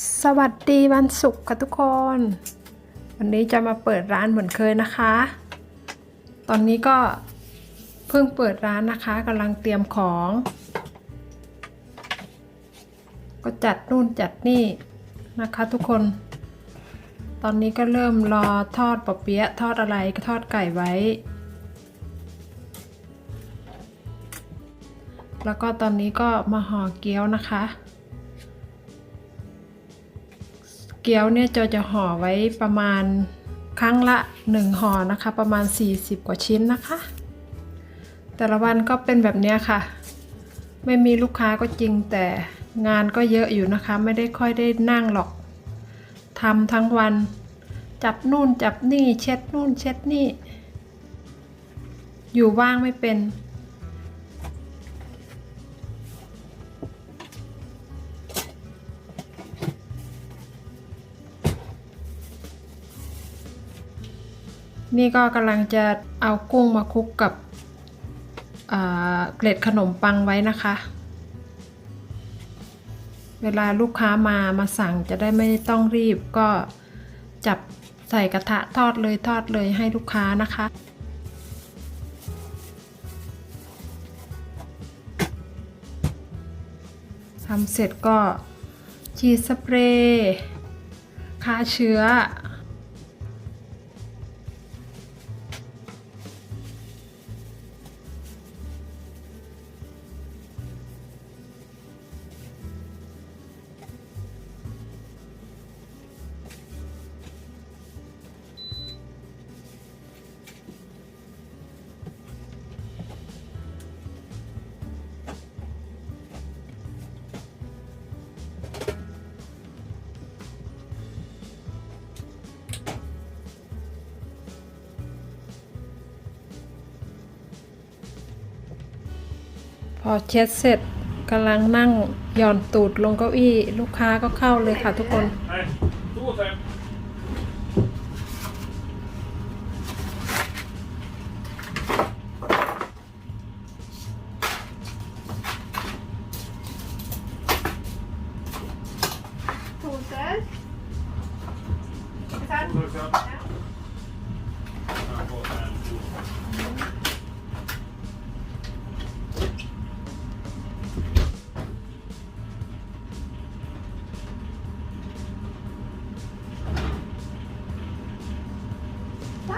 สวัสดีวันศุกร์ค่ะทุกคน วันนี้จะมาเปิดร้านเหมือนเคยนะคะ ตอนนี้ก็เพิ่งเปิดร้านนะคะกำลังเตรียมของ ก็จัดนู่นจัดนี่นะคะทุกคน ตอนนี้ก็เริ่มรอทอดปะเปี๊ยะทอดอะไรก็ทอดไก่ไว้ แล้วก็ตอนนี้ก็มาห่อเกี๊ยวนะคะ เกี๊ยวเนี่ยจอจะห่อไว้ประมาณครั้งละ1ห่อนะคะ ประมาณ 40 กว่าชิ้นนะคะ แต่ละวันก็เป็นแบบนี้ค่ะ ไม่มีลูกค้าก็จริงแต่งานก็เยอะอยู่นะคะ ไม่ได้ค่อยได้นั่งหรอกทำทั้งวัน จับนู่นจับนี่เช็ดนู่นเช็ดนี่ อยู่ว่างไม่เป็น นี่ก็กำลังจะเอากุ้งมาคลุกกับเกล็ดขนมปังไว้นะคะ เวลาลูกค้ามามาสั่งจะได้ไม่ต้องรีบก็จับใส่กระทะทอดเลยทอดเลยให้ลูกค้านะคะ ทำเสร็จก็ฉีดสเปรย์ฆ่าเชื้อ อเช็ดเสร็จกำลังนั่งหย่อนตูดลงเก้าอี้ ลูกค้าก็เข้าเลยค่ะทุกคน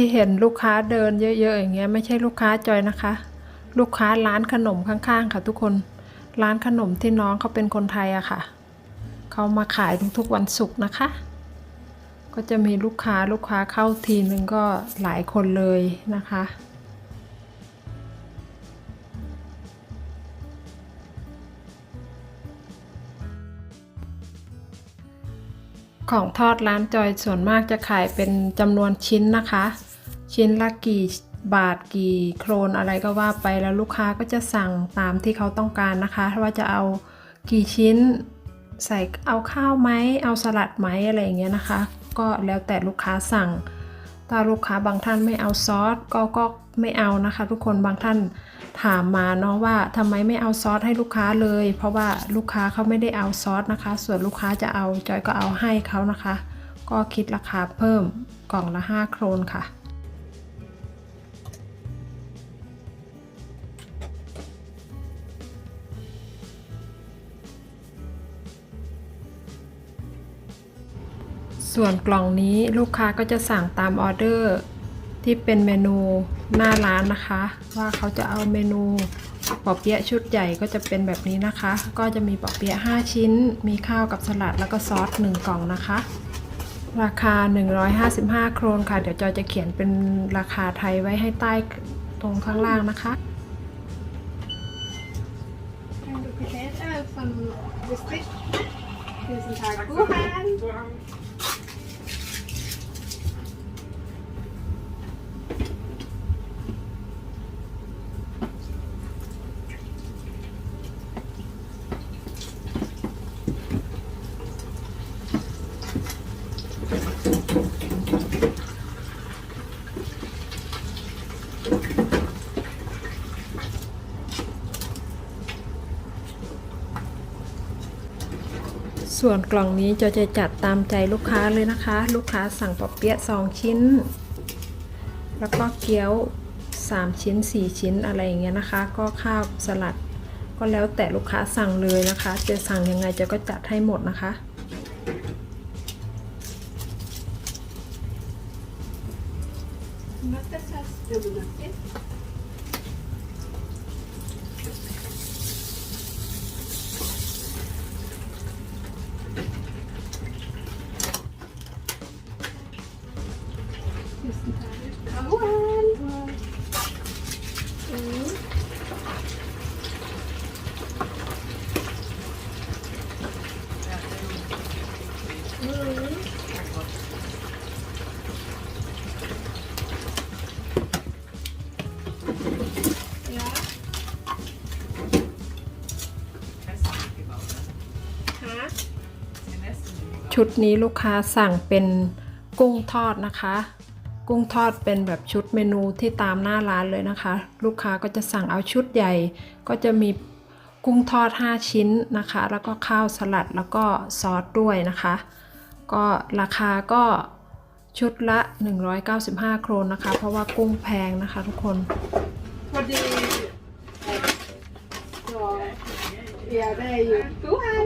ที่เห็นลูกค้าเดินเยอะ ๆ อย่างเงี้ยไม่ใช่ลูกค้าจอยนะคะ ลูกค้าร้านขนมข้างๆ ค่ะ ทุกคนร้านขนมที่น้องเขาเป็นคนไทยอะค่ะเขามาขายทุกๆวันศุกร์นะคะ ก็จะมีลูกค้าลูกค้าเข้าทีนึงก็หลายคนเลยนะคะของทอดร้านจอยส่วนมากจะขายเป็นจำนวนชิ้นนะคะ ชิ้นละกี่บาทกี่โครนอะไรก็ว่าไปแล้วลูกค้าก็จะสั่งตามที่เขาต้องการนะคะว่าจะเอากี่ชิ้นใส่เอาข้าวไหมเอาสลัดไหมอะไรอย่างเงี้ยนะคะ ก็แล้วแต่ลูกค้าสั่ง ถ้าลูกค้าบางท่านไม่เอาซอสก็ก็ไม่เอานะคะ ทุกคนบางท่านถามมาเนาะว่าทำไมไม่เอาซอสให้ลูกค้าเลย เพราะว่าลูกค้าเขาไม่ได้เอาซอสนะคะ ส่วนลูกค้าจะเอาจอยก็เอาให้เขานะคะ ก็คิดราคาเพิ่มกล่องละ5โครนค่ะ ส่วนกล่องนี้ลูกค้าก็จะสั่งตามออเดอร์ที่เป็นเมนูหน้าร้านนะคะ ว่าเขาจะเอาเมนูปอเปี๊ยะชุดใหญ่ก็จะเป็นแบบนี้นะคะ ก็จะมีปอเปี๊ยะ5 ชิ้น มีข้าวกับสลัดแล้วก็ซอส1กล่องนะคะ ราคา 155 โครนค่ะ เดี๋ยวจอยจะเขียนเป็นราคาไทยไว้ให้ใต้ตรงข้างล่างนะคะ Kan du kvittera från distrikt? Tusen ส่วนกล่องนี้จะจะจัดตามใจลูกค้าเลยนะคะ ลูกค้าสั่งปอเปี๊ยะ2ชิ้น แล้วก็เกี๊ยว 3 ชิ้น 4 ชิ้นอะไรอย่างเงี้ยนะคะ ก็ข้าวสลัด ก็แล้วแต่ลูกค้าสั่งเลยนะคะ จะสั่งยังไงจะก็จัดให้หมดนะคะ ชุดนี้ลูกค้าสั่งเป็นกุ้งทอดนะคะ กุ้งทอดเป็นแบบชุดเมนูที่ตามหน้าร้านเลยนะคะ ลูกค้าก็จะสั่งเอาชุดใหญ่ ก็จะมีกุ้งทอด 5 ชิ้นนะคะ แล้วก็ข้าวสลัดแล้วก็ซอสด้วยนะคะ ก็ราคาก็ชุดละ 195 โครนนะคะ เพราะว่ากุ้งแพงนะคะทุกคนพอดีก็อยได้อยู่กูให้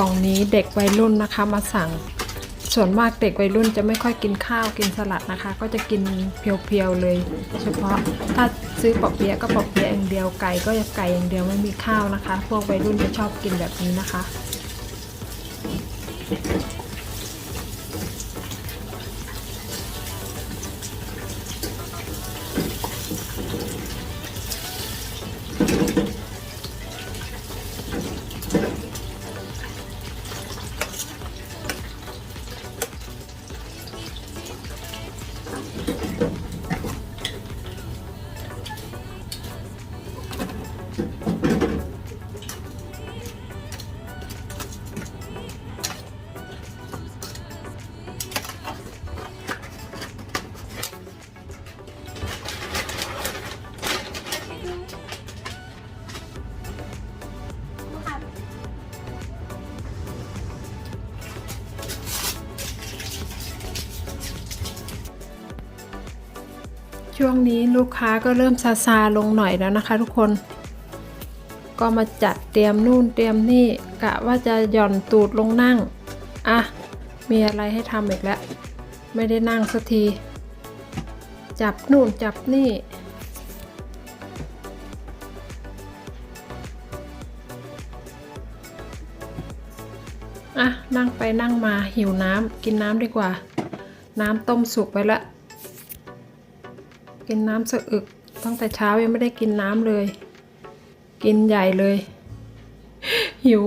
ล่องนี้เด็กวัยรุ่นนะคะมาสั่ง ส่วนมากเด็กวัยรุ่นจะไม่ค่อยกินข้าวกินสลัดนะคะ ก็จะกินเพียวๆเลย เฉพาะถ้าซื้อปอกเปี๊ยะก็ปอกเปี๊ยะอย่างเดียวไก่ก็จะไก่อย่างเดียวไม่มีข้าวนะคะ พวกวัยรุ่นจะชอบกินแบบนี้นะคะ ช่วงนี้ลูกค้าก็เริ่มซาซาลงหน่อยแล้วนะคะทุกคน ก็มาจัดเตรียมนู่นเตรียมนี่กะว่าจะหย่อนตูดลงนั่ง อะ มีอะไรให้ทำอีกแล้ว ไม่ได้นั่งสักที จับนู่นจับนี่ อะ นั่งไปนั่งมาหิวน้ำกินน้ำดีกว่า น้ำต้มสุกไปละ กินน้ำสะอึก ตั้งแต่เช้ายังไม่ได้กินน้ำเลย กินใหญ่เลย หิว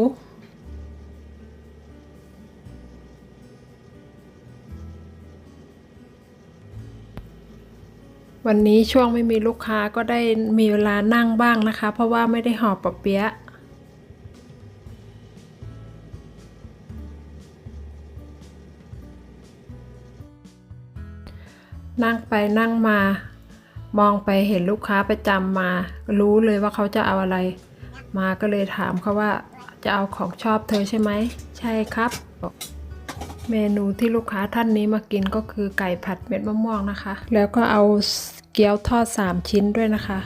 วันนี้ช่วงไม่มีลูกค้าก็ได้มีเวลานั่งบ้างนะคะ เพราะว่าไม่ได้หอบปะเปี๊ยะนั่งไปนั่งมา มองไปเห็นลูกค้าประจำมา รู้เลยว่าเขาจะเอาอะไร มาก็เลยถามเขาว่าจะเอาของชอบเธอใช่ไหม ใช่ครับ เมนูที่ลูกค้าท่านนี้มากินก็คือไก่ผัดเม็ดมะม่วงนะคะ แล้วก็เอาเกี๊ยวทอด 3 ชิ้นด้วยนะคะ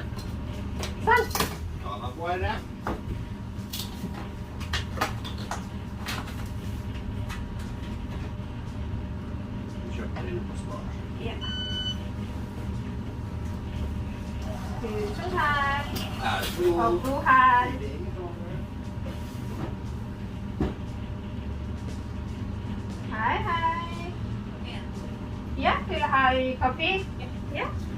Yeah. 그 충산 어, 부한 하이 하이 Yeah, will I copy? Yeah. yeah.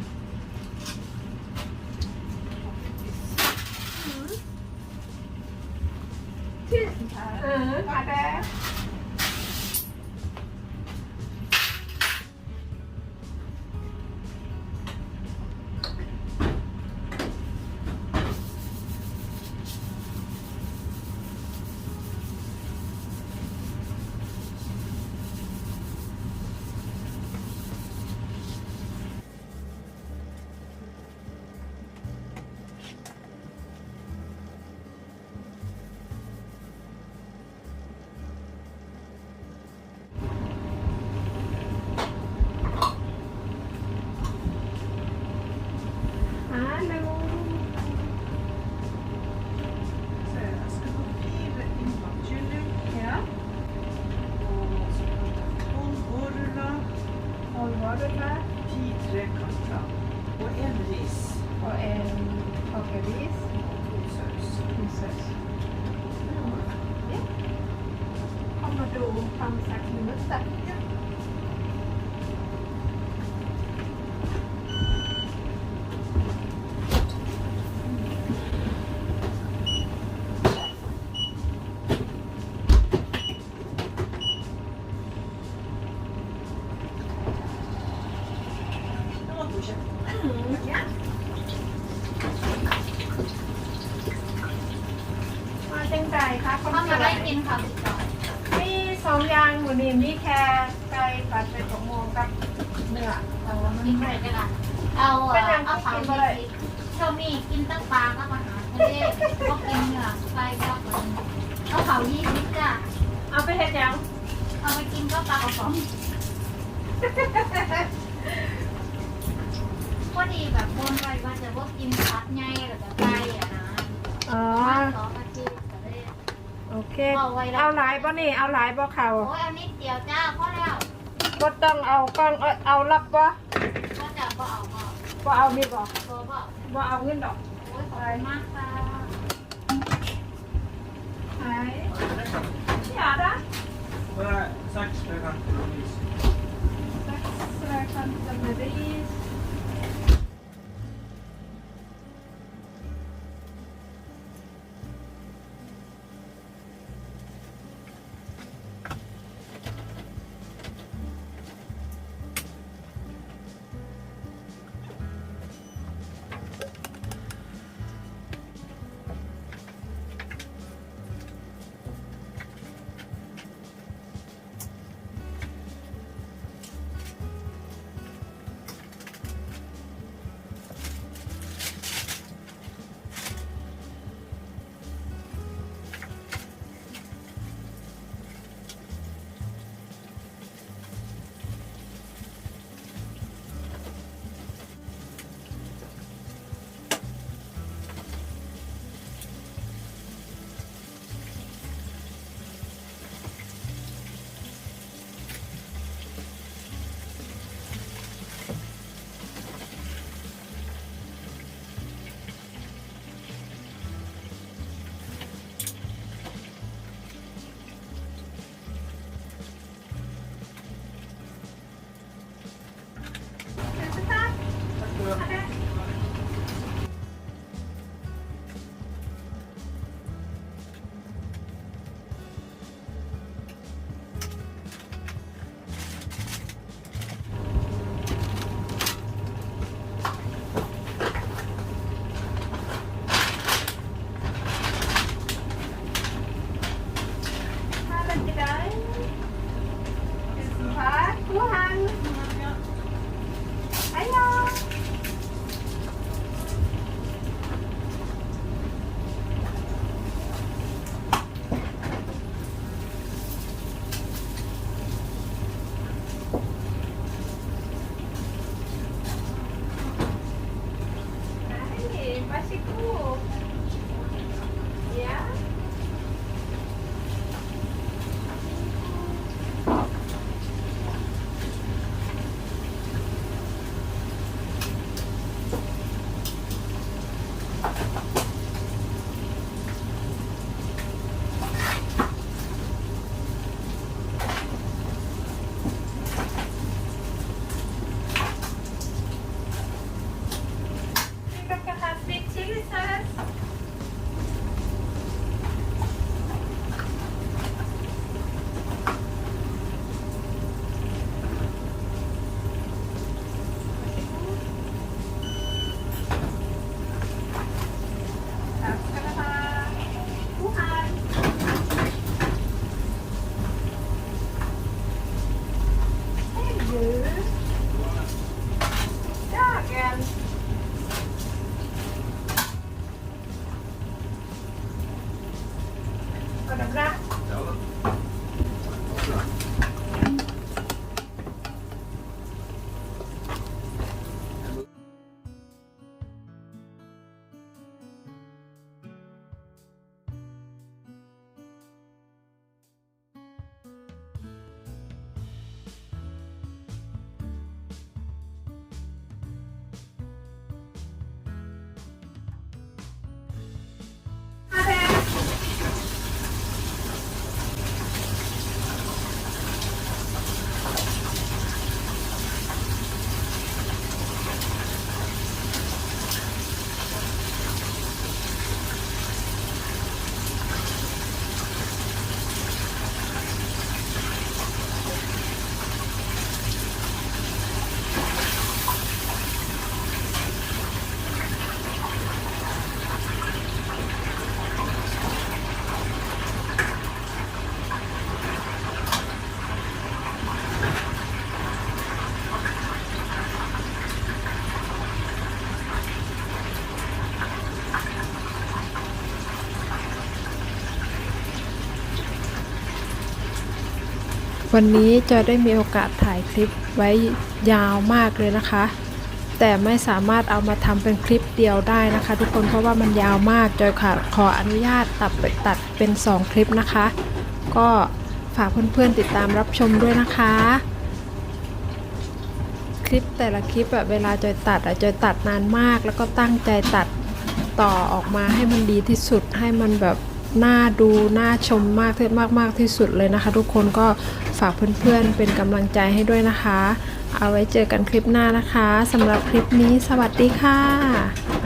พอดีแบบบนไว้ว่าจะว่ากินพัดไงหรือจะไก่อะนะอ๋อมาต่อมาจีบก็เลย โอเคเอาหลายบ่นี่ เอาหลายบ่เขาโอ้ยอันนี้เดียวจ้าพอแล้วบ่ต้องเอากล้องเอาเอารับบ่ก็จะบ่เอาบ่บ่เอามีบ่บ่บ่บ่เอาเงินดอกโอ้ยขอบคุณมากค่ะไหนอย่านะ Nej, sex are from the Middle วันนี้จอยได้มีโอกาสถ่ายคลิปไว้ยาวมากเลยนะคะ แต่ไม่สามารถเอามาทำเป็นคลิปเดียวได้นะคะ ทุกคนเพราะว่ามันยาวมากจอยค่ะขออนุญาตตัดไปตัดเป็น 2 คลิปนะคะ ก็ฝากเพื่อนๆติดตามรับชมด้วยนะคะ คลิปแต่ละคลิปแบบเวลาจอยตัดอะจอยตัดนานมาก แล้วก็ตั้งใจตัดต่อออกมาให้มันดีที่สุดให้มันแบบ น่าดูน่าชมมากที่มากมากที่สุดเลยนะคะ ทุกคนก็ฝากเพื่อนๆเป็นกำลังใจให้ด้วยนะคะ เอาไว้เจอกันคลิปหน้านะคะสำหรับคลิปนี้สวัสดีค่ะ